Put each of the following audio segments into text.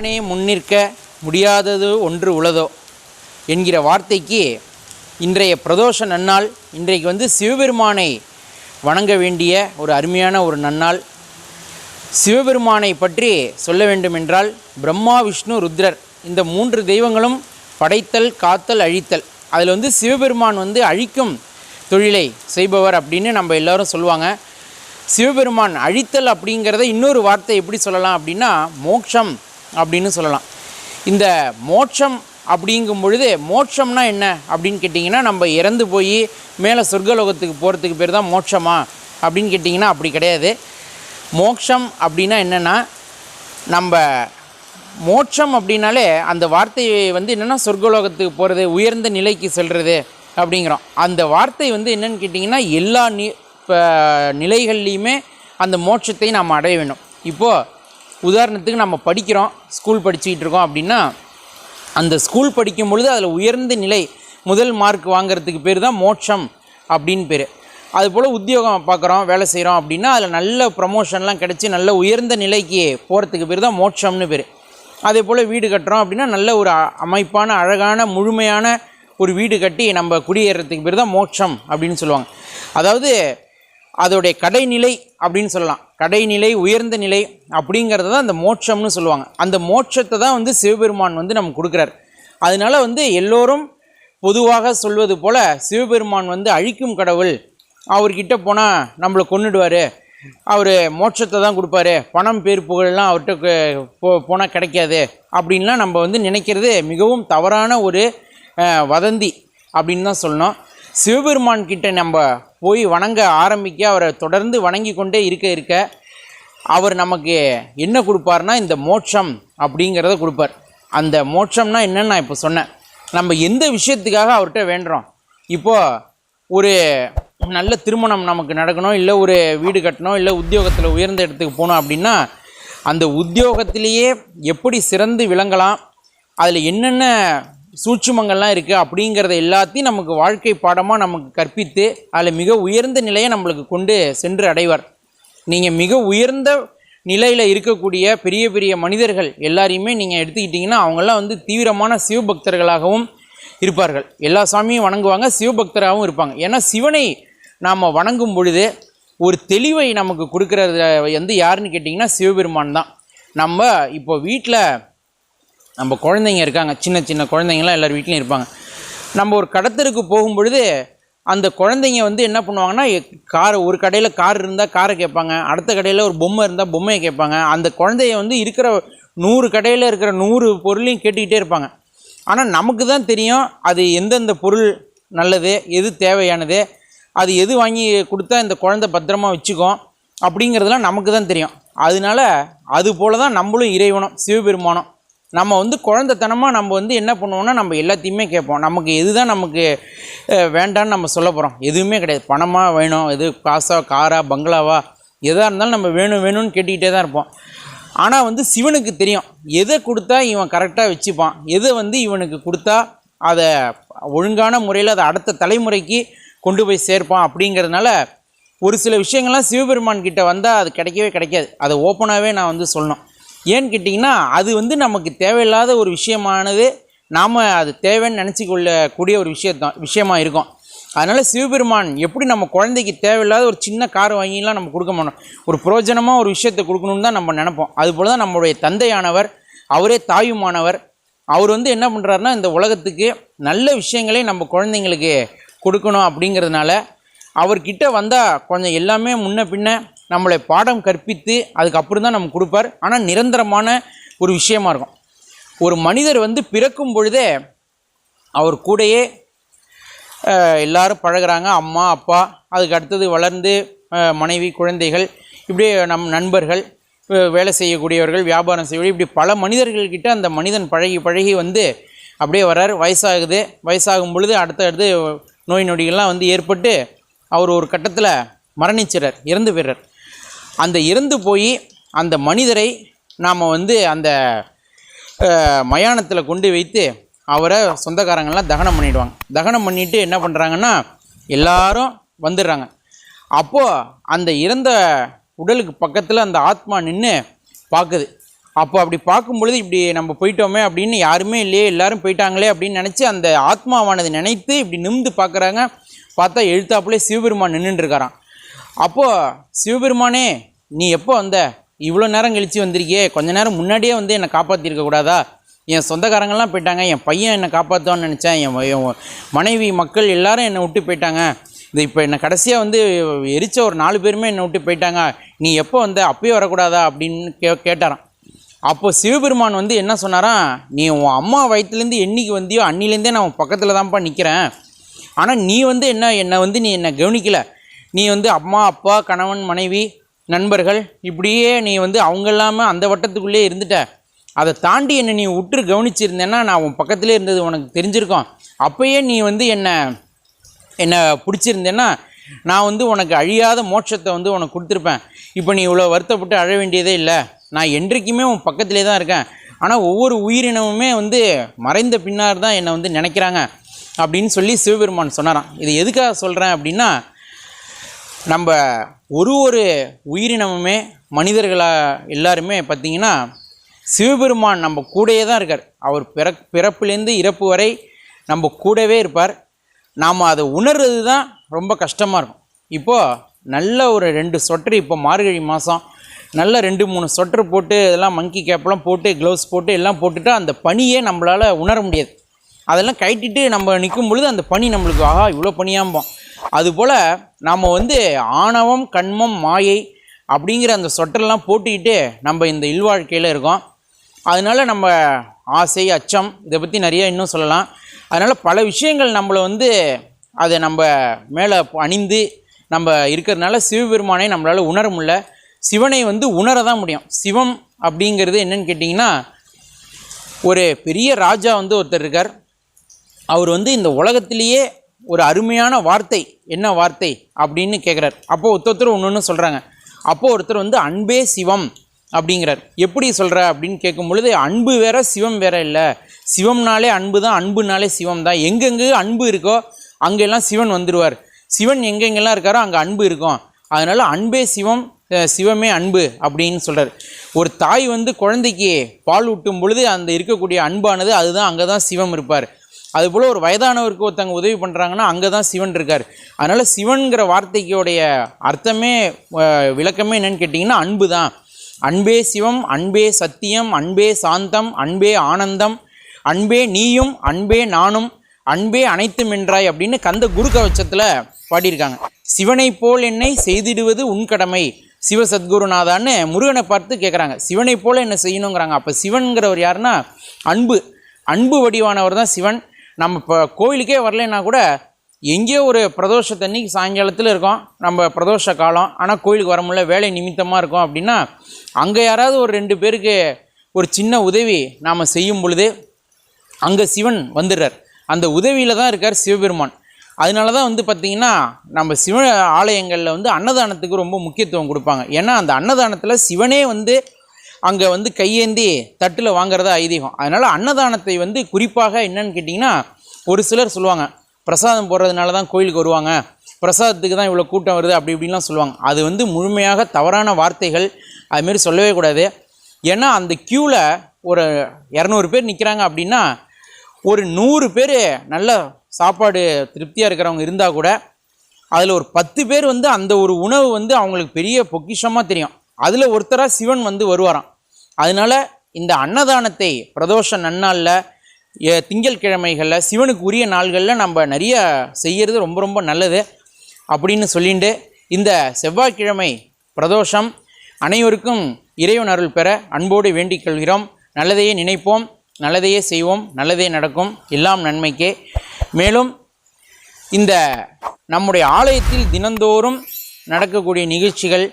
தேவனே முன்னிற்க முடியாதது ஒன்று உளதோ என்கிற வார்த்தைக்கு இன்றைய பிரதோஷ நன்னாள் இன்றைக்கு வந்து சிவபெருமானை வணங்க வேண்டிய ஒரு அருமையான ஒரு நன்னாள். சிவபெருமானை பற்றி சொல்ல வேண்டுமென்றால் பிரம்மா விஷ்ணு ருத்ரர் இந்த மூன்று தெய்வங்களும் படைத்தல் காத்தல் அழித்தல். அதில் வந்து சிவபெருமான் வந்து அழிக்கும் தொழிலை செய்பவர் அப்படின்னு நம்ம எல்லாரும் சொல்லுவாங்க. சிவபெருமான் அழித்தல் அப்படிங்கிறத இன்னொரு வார்த்தை எப்படி சொல்லலாம் அப்படின்னா மோட்சம் அப்படின்னு சொல்லலாம். இந்த மோட்சம் அப்படிங்கும் பொழுது மோட்சம்னா என்ன அப்படின்னு கேட்டிங்கன்னா நம்ம இறந்து போய் மேலே சொர்க்கலோகத்துக்கு போகிறதுக்கு பேர் தான் மோட்சமா அப்படின்னு கேட்டிங்கன்னா அப்படி கிடையாது. மோட்சம் அப்படின்னா என்னென்னா நம்ம மோட்சம் அப்படின்னாலே அந்த வார்த்தை வந்து என்னென்னா சொர்க்கலோகத்துக்கு போகிறது உயர்ந்த நிலைக்கு செல்வது அப்படிங்கிறோம். அந்த வார்த்தை வந்து என்னன்னு கேட்டிங்கன்னா எல்லா நி இப்போ நிலைகள்லையுமே அந்த மோட்சத்தை நாம் அடைய வேண்டும். இப்போது உதாரணத்துக்கு நம்ம படிக்கிறோம் ஸ்கூல் படிச்சுக்கிட்டு இருக்கோம் அப்படின்னா அந்த ஸ்கூல் படிக்கும் பொழுது அதில் உயர்ந்த நிலை முதல் மார்க் வாங்குறதுக்கு பேர் தான் மோட்சம் அப்படின்னு பேர். அதுபோல் உத்தியோகம் பார்க்குறோம் வேலை செய்கிறோம் அப்படின்னா அதில் நல்ல ப்ரமோஷன்லாம் கிடச்சி நல்ல உயர்ந்த நிலைக்கு போகிறதுக்கு பேர் தான் மோட்சம்னு பேர். அதே போல் வீடு கட்டுறோம் அப்படின்னா நல்ல ஒரு அமைப்பான அழகான முழுமையான ஒரு வீடு கட்டி நம்ம குடியேறதுக்கு பேர் தான் மோட்சம் அப்படின்னு சொல்லுவாங்க. அதாவது அதோடைய கடைநிலை அப்படின்னு சொல்லலாம். கடைநிலை உயர்ந்த நிலை அப்படிங்கிறத தான் அந்த மோட்சம்னு சொல்லுவாங்க. அந்த மோட்சத்தை தான் வந்து சிவபெருமான் வந்து நமக்கு கொடுக்குறாரு. அதனால வந்து எல்லோரும் பொதுவாக சொல்வது போல் சிவபெருமான் வந்து அழிக்கும் கடவுள். அவர்கிட்ட போனால் நம்மளை கொன்னுடுவார். அவர் மோட்சத்தை தான் கொடுப்பாரு. பணம் பேர் புகழெல்லாம் அவர்கிட்ட போ போனால் கிடைக்காது அப்படின்லாம் நம்ம வந்து நினைக்கிறது மிகவும் தவறான ஒரு வதந்தி அப்படின்னு தான் சொல்லணும். சிவபெருமான் கிட்ட நம்ம போய் வணங்க ஆரம்பிக்க அவரை தொடர்ந்து வணங்கி கொண்டே இருக்க இருக்க அவர் நமக்கு என்ன கொடுப்பார்னா இந்த மோட்சம் அப்படிங்கிறத கொடுப்பார். அந்த மோட்சம்னா என்னன்னு நான் இப்போ சொன்னேன். நம்ம எந்த விஷயத்துக்காக அவர்கிட்ட வேண்டுறோம்? இப்போது ஒரு நல்ல திருமணம் நமக்கு நடக்கணும் இல்லை ஒரு வீடு கட்டணும் இல்லை உத்தியோகத்தில் உயர்ந்த இடத்துக்கு போகணும் அப்படின்னா அந்த உத்தியோகத்திலேயே எப்படி சிறந்து விளங்கலாம் அதில் என்னென்ன சூட்சுமங்கள்லாம் இருக்குது அப்படிங்கிறத எல்லாத்தையும் நமக்கு வாழ்க்கை பாடமாக நமக்கு கற்பித்து அதில் மிக உயர்ந்த நிலையை நம்மளுக்கு கொண்டு சென்று அடைவார். நீங்கள் மிக உயர்ந்த நிலையில் இருக்கக்கூடிய பெரிய பெரிய மனிதர்கள் எல்லாரையுமே நீங்கள் எடுத்துக்கிட்டிங்கன்னா அவங்கெல்லாம் வந்து தீவிரமான சிவபக்தர்களாகவும் இருப்பார்கள். எல்லா சாமியும் வணங்குவாங்க சிவபக்தராகவும் இருப்பாங்க. ஏன்னா சிவனை நாம் வணங்கும் பொழுது ஒரு தெளிவை நமக்கு கொடுக்கறது வந்து யாருன்னு கேட்டிங்கன்னா சிவபெருமான் தான். நம்ம இப்போ வீட்டில் நம்ம குழந்தைங்க இருக்காங்க சின்ன சின்ன குழந்தைங்களாம் எல்லார் வீட்லேயும் இருப்பாங்க. நம்ம ஒரு கடத்தருக்கு போகும் பொழுது அந்த குழந்தைங்க வந்து என்ன பண்ணுவாங்கன்னா கார் ஒரு கடையில் கார் இருந்தால் காரை கேட்பாங்க அடுத்த கடையில் ஒரு பொம்மை இருந்தால் பொம்மையை கேட்பாங்க. அந்த குழந்தைய வந்து இருக்கிற நூறு கடையில் இருக்கிற நூறு பொருளையும் கேட்டுக்கிட்டே இருப்பாங்க. ஆனால் நமக்கு தான் தெரியும் அது எந்தெந்த பொருள் நல்லது எது தேவையானது அது எது வாங்கி கொடுத்தா இந்த குழந்தை பத்திரமா வச்சுக்கும் அப்படிங்கிறதுலாம் நமக்கு தான் தெரியும். அதனால அது போல தான் நம்மளும் இறைவனும் சிவபெருமானம். நம்ம வந்து குழந்தைத்தனமாக நம்ம வந்து என்ன பண்ணுவோம்னா நம்ம எல்லாத்தையுமே கேட்போம். நமக்கு எதுதான் நமக்கு வேண்டான்னு நம்ம சொல்ல போகிறோம் எதுவுமே கிடையாது. பணமாக வேணும் எது காசா காரா பங்களாவா எதாக இருந்தாலும் நம்ம வேணும் வேணும்னு கேட்டுக்கிட்டே தான் இருப்போம். ஆனால் வந்து சிவனுக்கு தெரியும். எதை கொடுத்தா இவன் கரெக்டாக வச்சுப்பான். எதை வந்து இவனுக்கு கொடுத்தா அதை ஒழுங்கான முறையில் அதை அடுத்த தலைமுறைக்கு கொண்டு போய் சேர்ப்பான் அப்படிங்கிறதுனால ஒரு சில விஷயங்கள்லாம் சிவபெருமான் கிட்ட வந்தால் அது கிடைக்கவே கிடைக்காது. அதை ஓப்பனாகவே நான் வந்து சொல்லணும். ஏன்னு கேட்டிங்கன்னா அது வந்து நமக்கு தேவையில்லாத ஒரு விஷயமானது நாம் அது தேவைன்னு நினச்சி கொள்ளக்கூடிய ஒரு விஷயத்தான் விஷயமா இருக்கும். அதனால் சிவபெருமான் எப்படி நம்ம குழந்தைக்கு தேவையில்லாத ஒரு சின்ன கார் வாங்கிலாம் நம்ம கொடுக்க மாட்டோம். ஒரு புரோஜனமாக ஒரு விஷயத்தை கொடுக்கணும்னு தான் நம்ம நினைப்போம். அதுபோல் தான் நம்மளுடைய தந்தையானவர் அவரே தாயுமானவர் அவர் வந்து என்ன பண்ணுறாருன்னா இந்த உலகத்துக்கு நல்ல விஷயங்களே நம்ம குழந்தைங்களுக்கு கொடுக்கணும் அப்படிங்கிறதுனால அவர்கிட்ட வந்தால் கொஞ்சம் எல்லாமே முன்ன பின்ன நம்மளை பாடம் கற்பித்து அதுக்கப்புறம் தான் நம்ம கொடுப்பார். ஆனால் நிரந்தரமான ஒரு விஷயமா இருக்கும். ஒரு மனிதர் வந்து பிறக்கும் பொழுதே அவர் கூடயே எல்லாரும் பழகுறாங்க. அம்மா அப்பா அதுக்கு அடுத்தது வளர்ந்து மனைவி குழந்தைகள் இப்படியே நம் நண்பர்கள் வேலை செய்யக்கூடியவர்கள் வியாபாரம் செய்யக்கூடிய இப்படி பல மனிதர்கள்கிட்ட அந்த மனிதன் பழகி பழகி வந்து அப்படியே வர்றார். வயசாகுது. வயசாகும் பொழுது அடுத்த அடுத்து நோய் நொடிகள்லாம் வந்து ஏற்பட்டு அவர் ஒரு கட்டத்தில் மரணிச்சிறார் இறந்து போயிடுறார். அந்த இறந்து போய் அந்த மனிதரை நாம் வந்து அந்த மயானத்தில் கொண்டு வைத்து அவரை சொந்தக்காரங்கள்லாம் தகனம் பண்ணிவிடுவாங்க தகனம் பண்ணிவிட்டு என்ன பண்ணுறாங்கன்னா எல்லாரும் வந்துடுறாங்க. அப்போது அந்த இறந்த உடலுக்கு பக்கத்தில் அந்த ஆத்மா நின்று பார்க்குது. அப்போ அப்படி பார்க்கும் பொழுது இப்படி நம்ம போயிட்டோமே அப்படின்னு யாருமே இல்லையே எல்லாரும் போயிட்டாங்களே அப்படின்னு நினச்சி அந்த ஆத்மாவானது நினைத்து இப்படி நிமிந்து பார்க்குறாங்க. பார்த்தா எழுத்தாப்புலே சிவபெருமான் நின்றுட்டுருக்காரான் அப்போது சிவபெருமானே நீ எப்போ வந்த? இவ்வளோ நேரம் கழித்து வந்திருக்கியே. கொஞ்ச நேரம் முன்னாடியே வந்து என்னை காப்பாற்றிருக்க கூடாதா? என் சொந்தக்காரங்கள்லாம் போயிட்டாங்க. என் பையன் என்னை காப்பாற்றுவான்னு நினச்சேன். என் மனைவி மக்கள் எல்லாரும் என்னை விட்டு போயிட்டாங்க. இது இப்போ என்னை கடைசியாக வந்து எரிச்ச ஒரு நாலு பேருமே என்னை விட்டு போயிட்டாங்க. நீ எப்போ வந்த? அப்பயே வரக்கூடாதா? அப்படின்னு கே கேட்டாராம். அப்போ சிவபெருமான் வந்து என்ன சொன்னாராம்? நீ உன் அம்மா வயிற்றுலேருந்து என்றைக்கு வந்தியோ அன்னிலேருந்தே நான் உன் பக்கத்தில் தான்ப்பா நிற்கிறேன் ஆனால் நீ வந்து என்ன என்னை வந்து நீ என்னை கவனிக்கலை. நீ வந்து அம்மா அப்பா கணவன் மனைவி நண்பர்கள் இப்படியே நீ வந்து அவங்க இல்லாமல் அந்த வட்டத்துக்குள்ளே இருந்துட்ட. அதை தாண்டி என்னை நீ உற்று கவனிச்சிருந்தேன்னா நான் உன் பக்கத்திலே இருந்தது உனக்கு தெரிஞ்சிருக்கோம். அப்போயே நீ வந்து என்னை என்னை பிடிச்சிருந்தேன்னா நான் வந்து உனக்கு அழியாத மோட்சத்தை வந்து உனக்கு கொடுத்துருப்பேன். இப்போ நீ இவ்வளோ வருத்தப்பட்டு அழ வேண்டியதே இல்லை. நான் என்றைக்குமே உன் பக்கத்திலே தான் இருக்கேன். ஆனால் ஒவ்வொரு உயிரினமுமே வந்து மறைந்த பின்னார் தான் என்னை வந்து நினைக்கிறாங்க. அப்படின்னு சொல்லி சிவபெருமான் சொன்னாராம். இது எதுக்காக சொல்கிறேன் அப்படின்னா நம்ம ஒரு ஒரு உயிரினமுமே மனிதர்களாக எல்லாருமே பார்த்திங்கன்னா சிவபெருமான் நம்ம கூடயே தான் இருக்கார். அவர் பிற பிறப்புலேருந்து இறப்பு வரை நம்ம கூடவே இருப்பார். நாம் அதை உணர்றது தான் ரொம்ப கஷ்டமாக இருக்கும். இப்போது நல்ல ஒரு ரெண்டு சொட்டர் இப்போ மார்கழி மாதம் நல்ல ரெண்டு மூணு சொட்டர் போட்டு இதெல்லாம் மங்கி கேப்லாம் போட்டு க்ளவுஸ் போட்டு எல்லாம் போட்டுட்டு அந்த பனியே நம்மளால் உணர முடியாது. அதெல்லாம் கட்டிட்டு நம்ம நிற்கும் பொழுது அந்த பனி நம்மளுக்கு ஆஹா இவ்வளோ பனியாம்போம் அதுபோல் நாம் வந்து ஆணவம் கண்மம் மாயை அப்படிங்கிற அந்த சொட்டர்லாம் போட்டுக்கிட்டு நம்ம இந்த இல்வாழ்க்கையில் இருக்கோம். அதனால் நம்ம ஆசை அச்சம் இதை பற்றி நிறைய இன்னும் சொல்லலாம். அதனால் பல விஷயங்கள் நம்மளை வந்து அதை நம்ம மேலே அணிந்து நம்ம இருக்கிறதுனால சிவபெருமானை நம்மளால் உணர முடியல. சிவனை வந்து உணர தான் முடியும். சிவம் அப்படிங்கிறது என்னன்னு கேட்டிங்கன்னா ஒரு பெரிய ராஜா வந்து ஒருத்தர் இருக்கார். அவர் வந்து இந்த உலகத்திலேயே ஒரு அருமையான வார்த்தை. என்ன வார்த்தை? அப்படின்னு கேட்குறார் அப்போது ஒருத்தர் ஒன்று ஒன்று சொல்கிறாங்க அப்போது ஒருத்தர் வந்து அன்பே சிவம் அப்படிங்கிறார். எப்படி சொல்கிற அப்படின்னு கேட்கும் பொழுது அன்பு வேற சிவம் வேற இல்லை. சிவம்னாலே அன்பு தான் அன்புனாலே சிவம் தான். எங்கெங்கே அன்பு இருக்கோ அங்கெல்லாம் சிவன் வந்துடுவார் சிவன் எங்கெங்கெல்லாம் இருக்காரோ அங்கே அன்பு இருக்கும். அதனால் அன்பே சிவம் சிவமே அன்பு அப்படின்னு சொல்கிறார் ஒரு தாய் வந்து குழந்தைக்கு பால் ஊட்டும் பொழுது அந்த இருக்கக்கூடிய அன்பானது அதுதான் அங்கே தான் சிவம் இருப்பார். அதுபோல் ஒரு வயதானவருக்கு ஒருத்தவங்க உதவி பண்ணுறாங்கன்னா அங்கே தான் சிவன் இருக்கார். அதனால் சிவன்கிற வார்த்தைக்குடைய அர்த்தமே விளக்கமே என்னென்னு கேட்டிங்கன்னா அன்பு தான் அன்பே சிவம் அன்பே சத்தியம் அன்பே சாந்தம் அன்பே ஆனந்தம் அன்பே நீயும் அன்பே நானும் அன்பே அனைத்தும் என்றாய் அப்படின்னு கந்த குரு கவச்சத்தில் பாடியிருக்காங்க. சிவனை போல் என்னை செய்திடுவது உன் கடமை. சிவ சத்குருநாதான்னு முருகனை பார்த்து கேட்குறாங்க சிவனை போல் என்ன செய்யணுங்கிறாங்க. அப்போ சிவன்கிறவர் யாருன்னா அன்பு. அன்பு வடிவானவர் தான் சிவன். நம்ம இப்போ கோயிலுக்கே வரலைன்னா கூட எங்கேயோ ஒரு பிரதோஷத்தன்னைக்கு சாயங்காலத்தில் இருக்கோம். நம்ம பிரதோஷ காலம். ஆனால் கோயிலுக்கு வர முடியல. வேலை நிமித்தமாக இருக்கோம் அப்படின்னா அங்கே யாராவது ஒரு ரெண்டு பேருக்கு ஒரு சின்ன உதவி நாம் செய்யும் பொழுது அங்கே சிவன் வந்துடுறார். அந்த உதவியில் தான் இருக்கார் சிவபெருமான். அதனால தான் வந்து பார்த்திங்கன்னா நம்ம சிவ ஆலயங்களில் வந்து அன்னதானத்துக்கு ரொம்ப முக்கியத்துவம் கொடுப்பாங்க. ஏன்னா அந்த அன்னதானத்தில் சிவனே வந்து அங்கே வந்து கையேந்தி தட்டில் வாங்குறதா ஐதீகம். அதனால் அன்னதானத்தை வந்து குறிப்பாக என்னன்னு கேட்டிங்கன்னா ஒரு சிலர் சொல்லுவாங்க பிரசாதம் போடுறதுனால தான் கோயிலுக்கு வருவாங்க. பிரசாதத்துக்கு தான் இவ்வளோ கூட்டம் வருது அப்படி இப்படின்லாம் சொல்லுவாங்க. அது வந்து முழுமையாக தவறான வார்த்தைகள். அதுமாரி சொல்லவே கூடாது. ஏன்னா அந்த க்யூவில் ஒரு இரநூறு பேர் நிற்கிறாங்க அப்படின்னா ஒரு நூறு பேர் நல்ல சாப்பாடு திருப்தியாக இருக்கிறவங்க இருந்தால் கூட அதில் ஒரு பத்து பேர் வந்து அந்த ஒரு உணவு வந்து அவங்களுக்கு பெரிய பொக்கிஷமாக தெரியும். அதில் ஒருத்தராக சிவன் வந்து வருவாராம். அதனால இந்த அன்னதானத்தை பிரதோஷ நன்னாளில் திங்கள் கிழமைகளில் சிவனுக்கு உரிய நாள்களில் நம்ம நிறைய செய்கிறது ரொம்ப ரொம்ப நல்லது அப்படின்னு சொல்லிட்டு இந்த செவ்வாய்க்கிழமை பிரதோஷம் அனைவருக்கும் இறைவன் அருள் பெற அன்போடு வேண்டிக் கொள்கிறோம். நல்லதையே நினைப்போம் நல்லதையே செய்வோம் நல்லதே நடக்கும் எல்லாம் நன்மைக்கே. மேலும் இந்த நம்முடைய ஆலயத்தில் தினந்தோறும் நடக்கக்கூடிய நிகழ்ச்சிகள்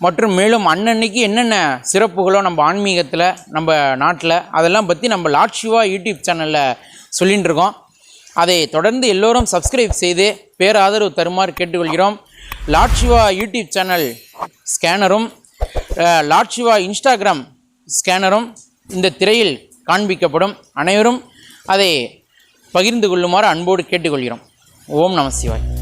மற்றும் மேலும் அன்னன்னைக்கு என்னென்ன சிறப்புகளோ நம்ம ஆன்மீகத்தில் நம்ம நாட்டில் அதெல்லாம் பற்றி நம்ம லாட் சிவா யூடியூப் சேனலில் சொல்லிகிட்டு இருக்கோம். அதை தொடர்ந்து எல்லோரும் சப்ஸ்கிரைப் செய்து பேராதரவு தருமாறு கேட்டுக்கொள்கிறோம். லாட் சிவா யூடியூப் சேனல் ஸ்கேனரும் அஹ், லாட் சிவா இன்ஸ்டாகிராம் ஸ்கேனரும் இந்த திரையில் காண்பிக்கப்படும் அனைவரும் அதை பகிர்ந்து கொள்ளுமாறு அன்போடு கேட்டுக்கொள்கிறோம். ஓம் நம சிவாய்.